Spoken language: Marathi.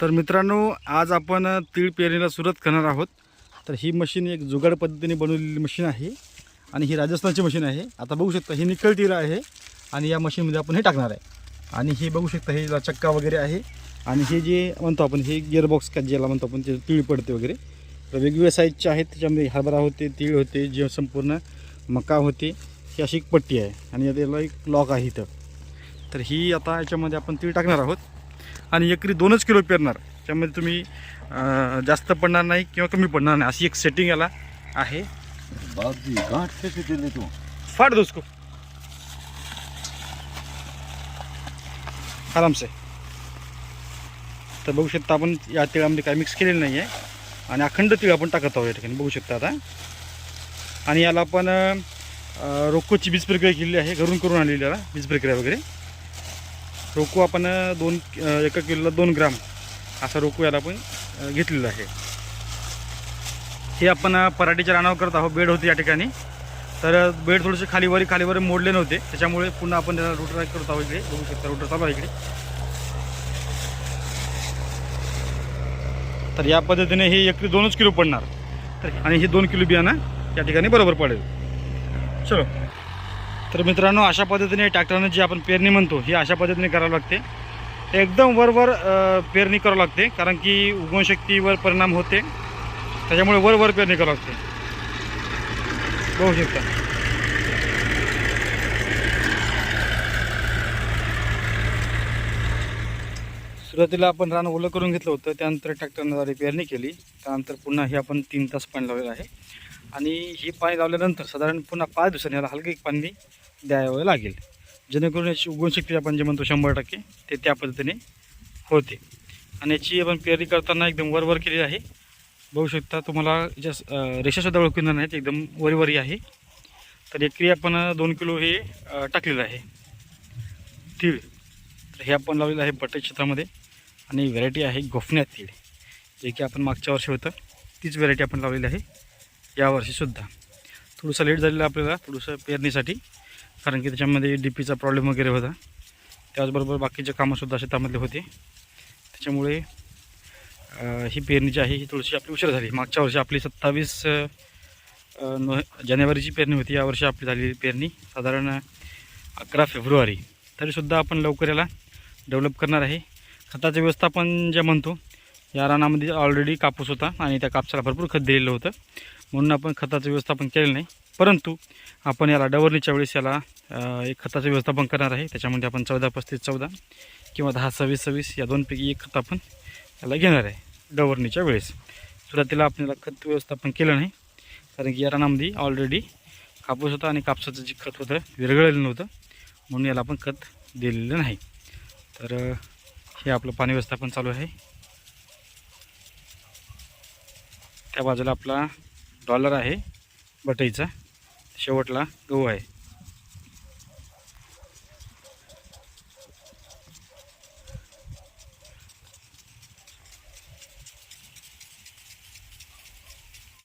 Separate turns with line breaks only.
तर मित्रांनो आज आपण तीळ पेरणीला सुरुवात करणार आहोत. तर ही मशीन एक जुगाड पद्धतीने बनवलेली मशीन आहे आणि ही राजस्थानची मशीन आहे. आता बघू शकता ही निकल तीळ आहे आणि या मशीनमध्ये आपण हे टाकणार आहे. आणि हे बघू शकता हे चक्का वगैरे आहे आणि हे जे म्हणतो आपण हे गिअरबॉक्स का ज्याला म्हणतो आपण ते तीळ पडते वगैरे. तर वेगवेगळ्या साईजचे आहेत त्याच्यामध्ये हरभरा होते तीळ होते जे संपूर्ण मका होते ही अशी एक पट्टी आहे. आणि याला एक लॉक आहे इथं. तर ही आता याच्यामध्ये आपण तीळ टाकणार आहोत. आणि एकरी दोनच किलो पेरणार. त्यामध्ये तुम्ही जास्त पडणार नाही किंवा कमी पडणार नाही. अशी एक सेटिंग याला आहे.
गांठ कैसे दे तू?
उसको आराम से तर बघू शकता आपण या तिळामध्ये काही मिक्स केलेलं नाही आहे आणि अखंड तिळ आपण टाकत आहोत या ठिकाणी. बघू शकता आता. आणि याला आपण रोकोची बीज प्रक्रिया केलेली आहे. घरून करून आणलेली याला बीज प्रक्रिया वगैरे. रोकू आपण दोन एका किलोला दोन ग्राम असा रोकू याला आपण घेतलेला आहे. हे आपण पराठीच्या रानावर करत आहोत. बेड होते या ठिकाणी. तर बेड थोडेसे खालीवर खालीवर मोडले नव्हते. त्याच्यामुळे पुन्हा आपण त्याला रोटर करत आहोत इकडे. बघू शकता रोटर चालू आहे इकडे. तर या पद्धतीने हे एकरी दोनच किलो पडणार. तर आणि हे दोन किलो बियाणं या ठिकाणी बरोबर पडेल. चलो. तर मित्रांनो अशा पद्धतीने ट्रॅक्टरनं जी आपण पेरणी म्हणतो ही अशा पद्धतीने करावं लागते. एकदम वरवर पेरणी करावं लागते कारण की उगवणशक्तीवर परिणाम होते. त्याच्यामुळे वरवर पेरणी करावं लागते. बघू शकता. सुरुवातीला आपण रान ओलं करून घेतलं होतं त्यानंतर ट्रॅक्टरद्वारे पेरणी केली. त्यानंतर पुन्हा हे आपण तीन तास पाणी लावलेलं आहे. आणि हे पाणी लावल्यानंतर साधारण पुन्हा पाच दिवसांनी याला हलकं एक पाणी द्यावं लागेल. जेणेकरून याची उगवणशक्ती आपण जे म्हणतो शंभर टक्के ते त्या पद्धतीने होते. आणि याची आपण पेरणी करताना एकदम वर वर केली आहे. बघू शकता तुम्हाला ज्या रेषासुद्धा ओळखणार येणार नाहीत एकदम वरीवरी आहे. तर एकरी आपण दोन किलो हे टाकलेलं आहे. तीळ. तर हे आपण लावलेलं आहे बटाई क्षेत्रामध्ये आणि व्हरायटी आहे गोफण्यात तीळ जे की आपण मागच्या वर्षी होतं. तीच व्हरायटी आपण लावलेली आहे. यावर्षीसुद्धा थोडंसं लेट झालेलं आपल्याला थोडंसं पेरणीसाठी. कारण की त्याच्यामध्ये डी पीचा प्रॉब्लेम वगैरे होता. त्याचबरोबर बाकीचे कामंसुद्धा शेतामधले होते. त्याच्यामुळे ही पेरणी जी आहे ही थोडीशी आपली उशीर झाली. मागच्या वर्षी आपली सत्तावीस नो जानेवारीची पेरणी होती. यावर्षी आपली झालेली पेरणी साधारण अकरा फेब्रुवारी. तरीसुद्धा आपण लवकर याला डेव्हलप करणार आहे. खताचं व्यवस्थापन जे म्हणतो या रानामध्ये ऑलरेडी कापूस होता आणि त्या कापसाला भरपूर खत दिलेलं होतं. म्हणून आपण खताचं व्यवस्थापन केलेलं नाही. परंतु आपण याला डवरणीच्या वेळेस याला एक खताचं व्यवस्थापन करणार आहे. त्याच्यामध्ये आपण चौदा पस्तीस चौदा किंवा दहा सव्वीस सव्वीस या दोनपैकी एक खत आपण याला घेणार आहे डवरणीच्या वेळेस. सुरुवातीला आपण याला खत व्यवस्थापन केलं नाही. कारण की या रानामध्ये ऑलरेडी कापूस होता आणि कापसाचं जे खत होतं विरघळलेलं नव्हतं. म्हणून याला आपण खत दिलेलं नाही. तर हे आपलं पाणी व्यवस्थापन चालू आहे. त्या बाजूला आपला डॉलर आहे बटईचा. शेवटला गहू आहे.